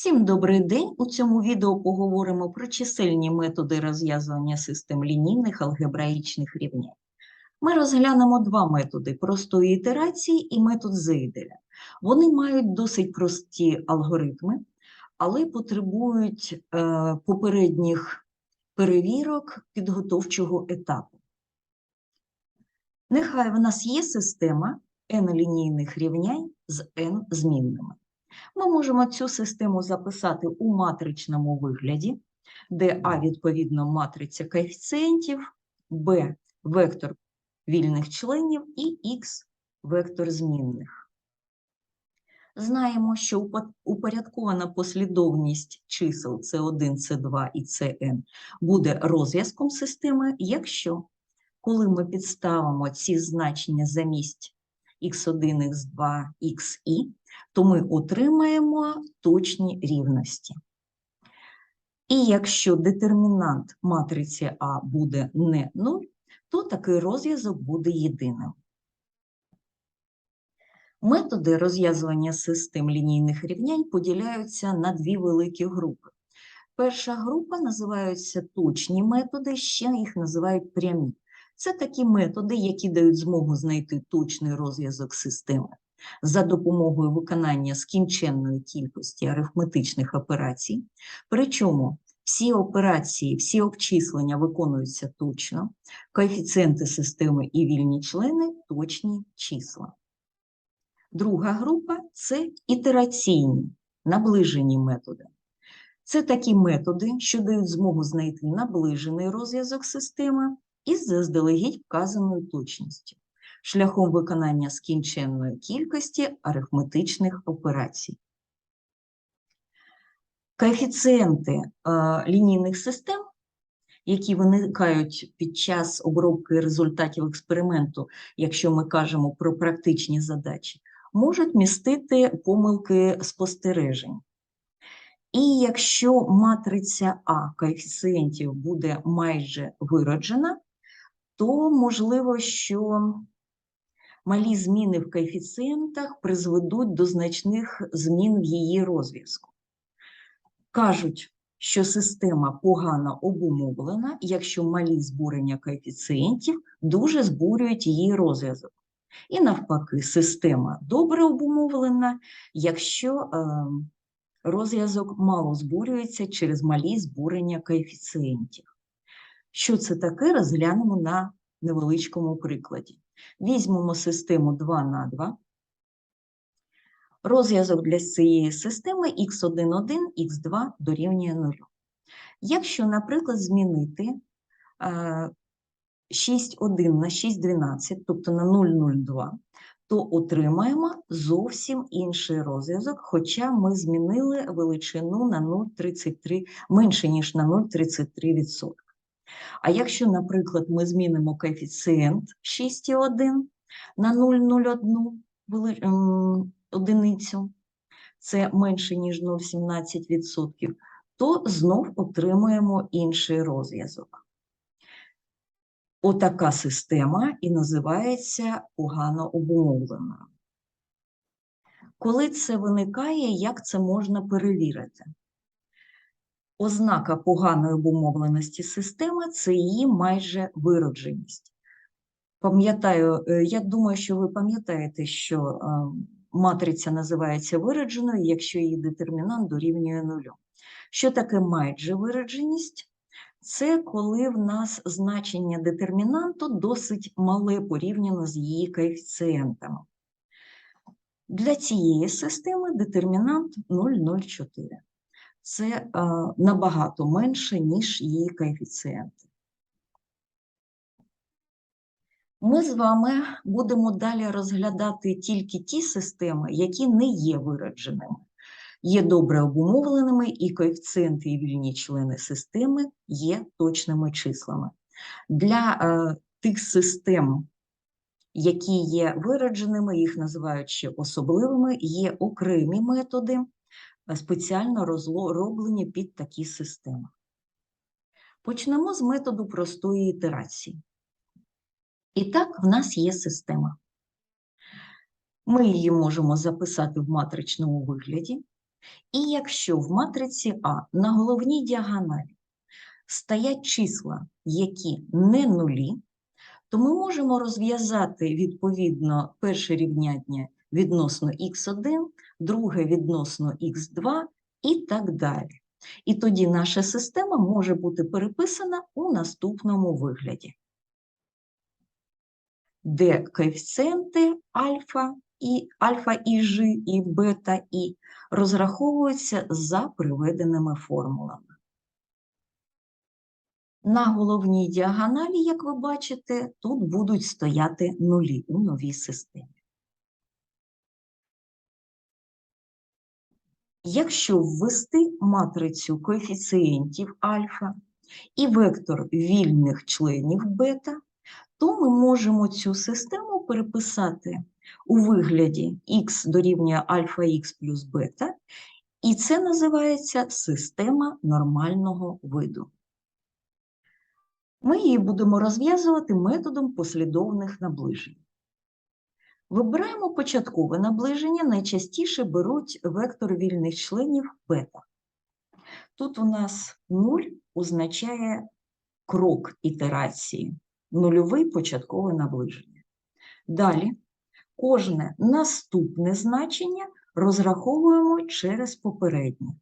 Всім добрий день! У цьому відео поговоримо про чисельні методи розв'язування систем лінійних алгебраїчних рівнянь. Ми розглянемо два методи простої ітерації і метод Зейделя. Вони мають досить прості алгоритми, але потребують е, попередніх перевірок підготовчого етапу. Нехай в нас є система n лінійних рівнянь з n змінними. Ми можемо цю систему записати у матричному вигляді, де А відповідно матриця коефіцієнтів, Б вектор вільних членів і Х вектор змінних. Знаємо, що упорядкована послідовність чисел С1, С2 і Сн буде розв'язком системи, якщо коли ми підставимо ці значення замість x1, x2, xi, то ми отримаємо точні рівності. І якщо детермінант матриці А буде не 0, то такий розв'язок буде єдиним. Методи розв'язування систем лінійних рівнянь поділяються на дві великі групи. Перша група називаються точні методи, ще їх називають прямі. Це такі методи, які дають змогу знайти точний розв'язок системи за допомогою виконання скінченної кількості арифметичних операцій. Причому всі операції, всі обчислення виконуються точно, коефіцієнти системи і вільні члени точні числа. Друга група це ітераційні, наближені методи. Це такі методи, що дають змогу знайти наближений розв'язок системи із заздалегідь вказаною точністю, шляхом виконання скінченної кількості арифметичних операцій. Коефіцієнти е, лінійних систем, які виникають під час обробки результатів експерименту, якщо ми кажемо про практичні задачі, можуть містити помилки спостережень. І якщо матриця А коефіцієнтів буде майже вироджена, то можливо, що малі зміни в коефіцієнтах призведуть до значних змін в її розв'язку. Кажуть, що система погано обумовлена, якщо малі збурення коефіцієнтів дуже збурюють її розв'язок. І навпаки, система добре обумовлена, якщо е, розв'язок мало збурюється через малі збурення коефіцієнтів. Що це таке, розглянемо на невеличкому прикладі. Візьмемо систему 2 на 2. Розв'язок для цієї системи x11, x2 дорівнює 0. Якщо, наприклад, змінити е, 6,1 на 6,12, тобто на 0,02, то отримаємо зовсім інший розв'язок, хоча ми змінили величину на 0,33, менше, ніж на 0,33%. А якщо, наприклад, ми змінимо коефіцієнт 6,1 на 0,01 ем, одиницю, це менше, ніж 0,17%, то знов отримаємо інший розв'язок. Отака система і називається погано обумовленою. Коли це виникає, як це можна перевірити? Ознака поганої обумовленості системи це її майже виродженість. Пам'ятаю, е, я думаю, що ви пам'ятаєте, що е, матриця називається виродженою, якщо її детермінант дорівнює нулю. Що таке майже виродженість? Це коли в нас значення детермінанту досить мале порівняно з її коефіцієнтами. Для цієї системи детермінант 0,04. Це е, набагато менше, ніж її коефіцієнти. Ми з вами будемо далі розглядати тільки ті системи, які не є виродженими є добре обумовленими, і коефіцієнти і вільні члени системи є точними числами. Для е, тих систем, які є виродженими, їх називають ще особливими, є окремі методи, спеціально розроблені під такі системи. Почнемо з методу простої ітерації. І так, в нас є система. Ми її можемо записати в матричному вигляді. І якщо в матриці А на головній діагоналі стоять числа, які не нулі, то ми можемо розв'язати відповідно перше рівняння відносно х1, друге відносно х2 і так далі. І тоді наша система може бути переписана у наступному вигляді, де коефіцієнти альфа і альфа і ж, і бета і розраховуються за приведеними формулами. На головній діагоналі, як ви бачите, тут будуть стояти нулі у новій системі. Якщо ввести матрицю коефіцієнтів альфа і вектор вільних членів бета, то ми можемо цю систему переписати у вигляді х дорівнює альфа х плюс бета, і це називається система нормального виду. Ми її будемо розв'язувати методом послідовних наближень. Вибираємо початкове наближення, найчастіше беруть вектор вільних членів бета. Тут у нас 0 означає крок ітерації, нульовий початкове наближення. Далі кожне наступне значення розраховуємо через попереднє.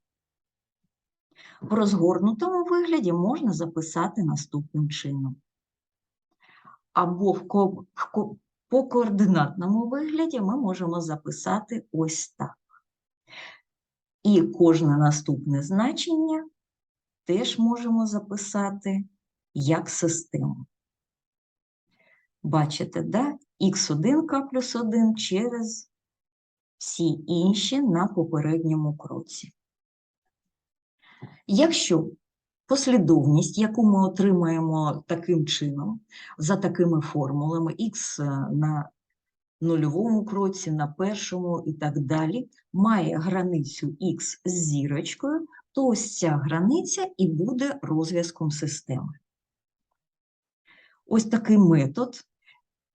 В розгорнутому вигляді можна записати наступним чином. Або в. По координатному вигляді ми можемо записати ось так. І кожне наступне значення теж можемо записати як систему. Бачите, да? х1к плюс 1 через всі інші на попередньому кроці. Якщо послідовність, яку ми отримаємо таким чином, за такими формулами, х на нульовому кроці, на першому і так далі, має границю х з зірочкою, то ось ця границя і буде розв'язком системи. Ось такий метод,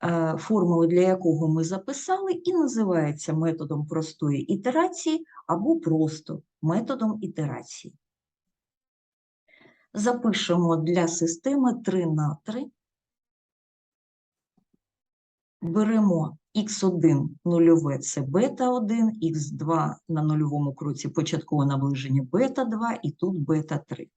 е, формулу для якого ми записали, і називається методом простої ітерації або просто методом ітерації. Запишемо для системи 3 на 3. Беремо х1 нульове це бета-1, х2 на нульовому кроці початкове наближення бета-2 і тут бета-3.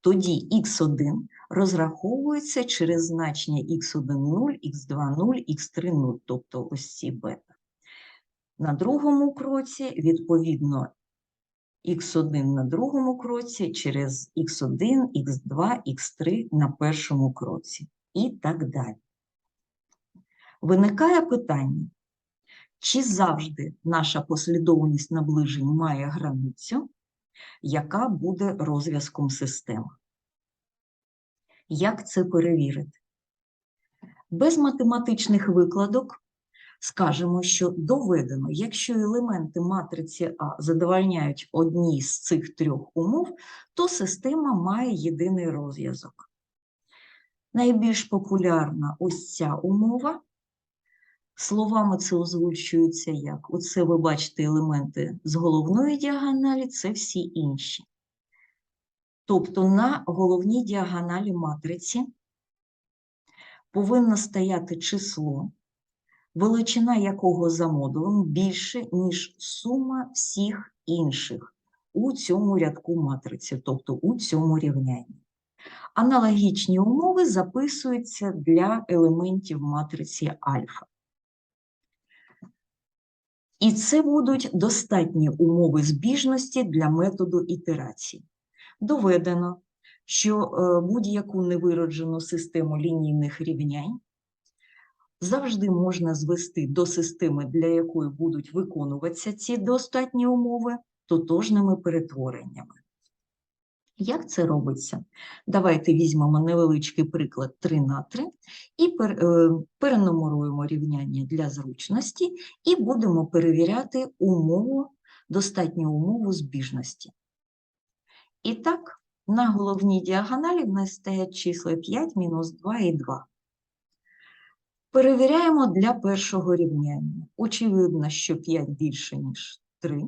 Тоді х1 розраховується через значення х1 0, х2 0, х3 0, тобто ось ці бета. На другому кроці, відповідно, х1 на другому кроці через х1, х2, х3 на першому кроці і так далі. Виникає питання, чи завжди наша послідовність наближень має границю, яка буде розв'язком системи? Як це перевірити? Без математичних викладок скажемо, що доведено, якщо елементи матриці А задовольняють одні з цих трьох умов, то система має єдиний розв'язок. Найбільш популярна ось ця умова. Словами це озвучується як. Оце ви бачите елементи з головної діагоналі, це всі інші. Тобто на головній діагоналі матриці повинно стояти число, величина якого за модулем більше, ніж сума всіх інших у цьому рядку матриці, тобто у цьому рівнянні. Аналогічні умови записуються для елементів матриці альфа. І це будуть достатні умови збіжності для методу ітерації. Доведено, що е, будь-яку невироджену систему лінійних рівнянь завжди можна звести до системи, для якої будуть виконуватися ці достатні умови, тотожними перетвореннями. Як це робиться? Давайте візьмемо невеличкий приклад 3 на 3 і е, перенумеруємо рівняння для зручності і будемо перевіряти умову, достатню умову збіжності. І так, на головній діагоналі в нас стоять числа 5, мінус 2 і 2. Перевіряємо для першого рівняння. Очевидно, що 5 більше, ніж 3.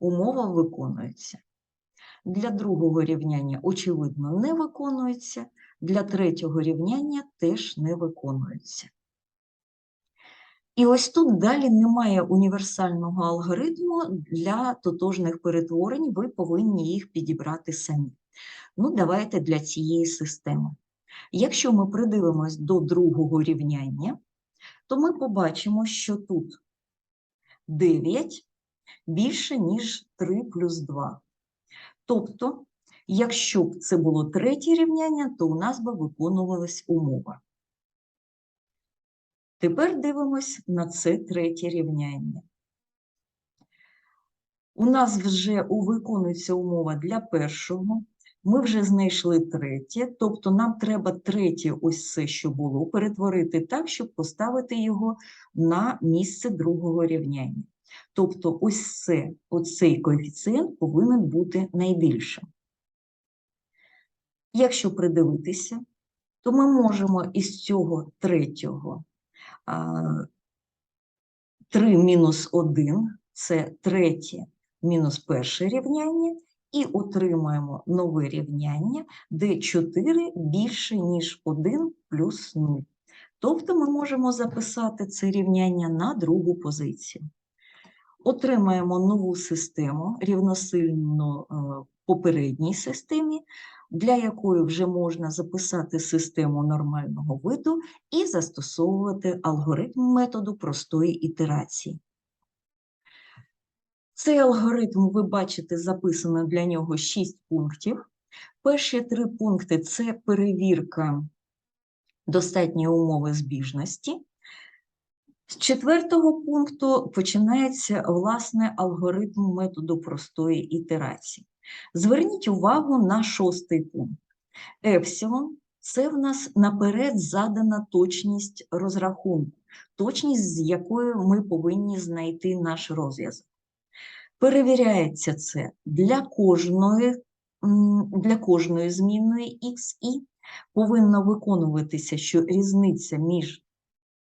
умова виконується. Для другого рівняння, очевидно, не виконується, для третього рівняння теж не виконується. І ось тут далі немає універсального алгоритму для тотожних перетворень, ви повинні їх підібрати самі. Ну, давайте для цієї системи. Якщо ми придивимось до другого рівняння, то ми побачимо, що тут 9 більше, ніж 3 плюс 2. Тобто, якщо б це було третє рівняння, то у нас би виконувалась умова. Тепер дивимось на це третє рівняння. У нас вже виконується умова для першого. Ми вже знайшли третє, тобто нам треба третє, ось це, що було, перетворити так, щоб поставити його на місце другого рівняння. Тобто ось це, оцей коефіцієнт повинен бути найбільшим. Якщо придивитися, то ми можемо із цього третього а, 3 мінус 1 – це третє мінус перше рівняння, і отримаємо нове рівняння, де 4 більше, ніж 1 плюс 0. Тобто ми можемо записати це рівняння на другу позицію. Отримаємо нову систему, рівносильну е, попередній системі, для якої вже можна записати систему нормального виду і застосовувати алгоритм методу простої ітерації. Цей алгоритм, ви бачите, записано для нього 6 пунктів. Перші три пункти це перевірка достатньої умови збіжності. З четвертого пункту починається власне алгоритм методу простої ітерації. Зверніть увагу на шостий пункт. Епсилон це в нас наперед задана точність розрахунку, точність, з якою ми повинні знайти наш розв'язок. Перевіряється це для кожної, для кожної змінної x і повинно виконуватися, що різниця між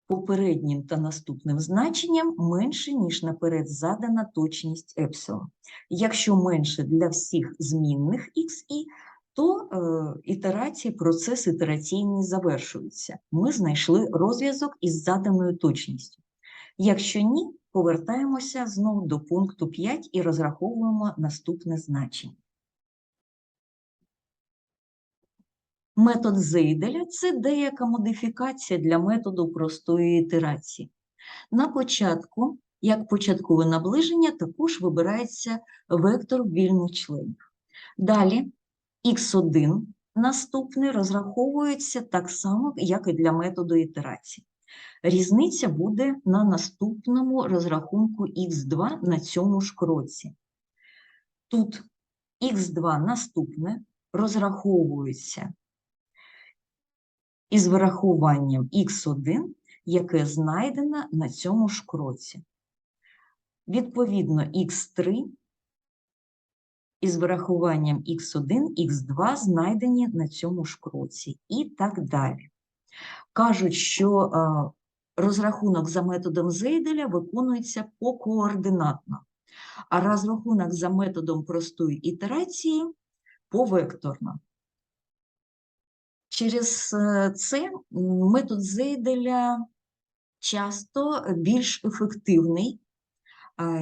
попереднім та наступним значенням менше, ніж наперед задана точність епсилон. Якщо менше для всіх змінних x і, то е, ітерації, процес ітераційний завершується. Ми знайшли розв'язок із заданою точністю. Якщо ні, повертаємося знову до пункту 5 і розраховуємо наступне значення. Метод Зейделя – це деяка модифікація для методу простої ітерації. На початку, як початкове наближення, також вибирається вектор вільних членів. Далі х1 наступний розраховується так само, як і для методу ітерації. Різниця буде на наступному розрахунку х2 на цьому ж кроці. Тут х2 наступне розраховується із вирахуванням х1, яке знайдено на цьому ж кроці. Відповідно, х3 із вирахуванням х1, х2 знайдені на цьому ж кроці і так далі. Кажуть, що розрахунок за методом Зейделя виконується покоординатно, а розрахунок за методом простої ітерації повекторно. Через е, це метод Зейделя часто більш ефективний,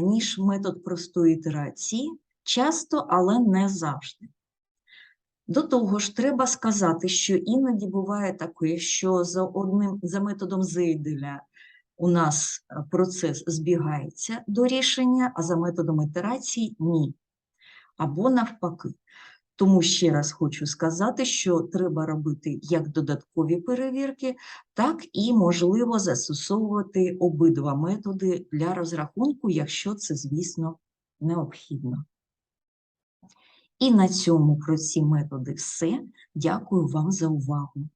ніж метод простої ітерації, часто, але не завжди. До того ж, треба сказати, що іноді буває таке, що за одним за методом Зейделя у нас е, процес збігається до рішення, а за методом ітерації ні. Або навпаки. Тому ще раз хочу сказати, що треба робити як додаткові перевірки, так і можливо застосовувати обидва методи для розрахунку, якщо це, звісно, необхідно. І на цьому про ці методи все. Дякую вам за увагу.